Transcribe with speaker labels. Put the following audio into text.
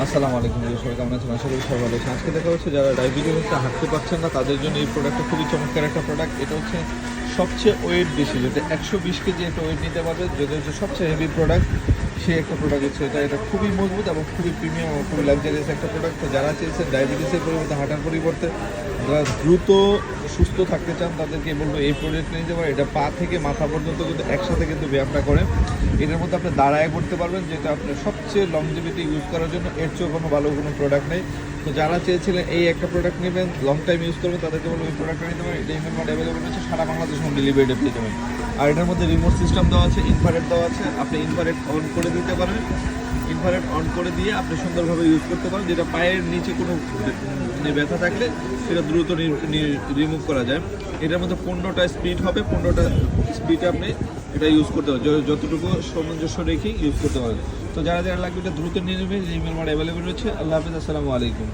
Speaker 1: আসসালামু আলাইকুম সবাই কেমন আছেন? আশা করি সবাই ভালো আছেন। আজকে দেখা হচ্ছে যারা ডায়াবেটিস হচ্ছে হাঁটতে পারছেন না, তাদের জন্য এই প্রোডাক্টটা খুবই চমৎকার একটা প্রোডাক্ট এটা হচ্ছে সবচেয়ে ওয়েট বেশি যেটা একশো বিশ কেজি একটা ওয়েট নিতে পারবে, যেটা হচ্ছে সবচেয়ে হেভি প্রোডাক্ট সেই একটা প্রোডাক্ট হচ্ছে এটা। এটা খুবই মজবুত এবং খুবই প্রিমিয়াম এবং খুবই লাক্সারিয়াস একটা প্রোডাক্ট তো যারা চেয়েছে ডায়াবেটিসের পরিবর্তে হাঁটার পরিবর্তে, যারা দ্রুত সুস্থ থাকতে চান, তাদেরকে বলব এই প্রোডাক্ট নিয়ে যাবার এটা পা থেকে মাথা পর্যন্ত কিন্তু একসাথে কিন্তু ব্যায়ামটা করে এটার মধ্যে আপনি দাঁড়ায় করতে পারবেন, যেটা আপনার সবচেয়ে লং লংজিভিটি ইউজ করার জন্য, এর চেয়েও কোনো ভালো কোনো প্রোডাক্ট নেই। তো যারা চেয়েছিলেন এই একটা প্রোডাক্ট নেবেন লং টাইম ইউজ করবেন, তাদেরকে বলব এই প্রোডাক্টটা নিতে পারেন, এটা ইমেল অ্যাভেলেবল রয়েছে, সারা বাংলাদেশ হোম ডেলিভারিটা পেয়ে যাবেন আর এটার মধ্যে রিমোট সিস্টেম দেওয়া আছে ইনফারেট দেওয়া আছে, আপনি ইনফারেট অন করে দিতে পারেন। ইনফারেট অন করে দিয়ে আপনি সুন্দরভাবে ইউজ করতে পারেন, যেটা পায়ের নিচে কোনো মানে ব্যথা থাকলে সেটা দ্রুত রিমুভ করা যায়। এটার মধ্যে পনেরোটা স্পিড হবে, পনেরোটা স্পিডে আপনি এটা ইউজ করতে পারেন। যতটুকু সামঞ্জস্য রেখে ইউজ করতে পারেন। তো যারা যারা লাগবে এটা দ্রুত নিয়ে নেবেন ইমেল আমার অ্যাভেলেবেল রয়েছে। আল্লাহ হাফিজ, আসসালামু আলাইকুম।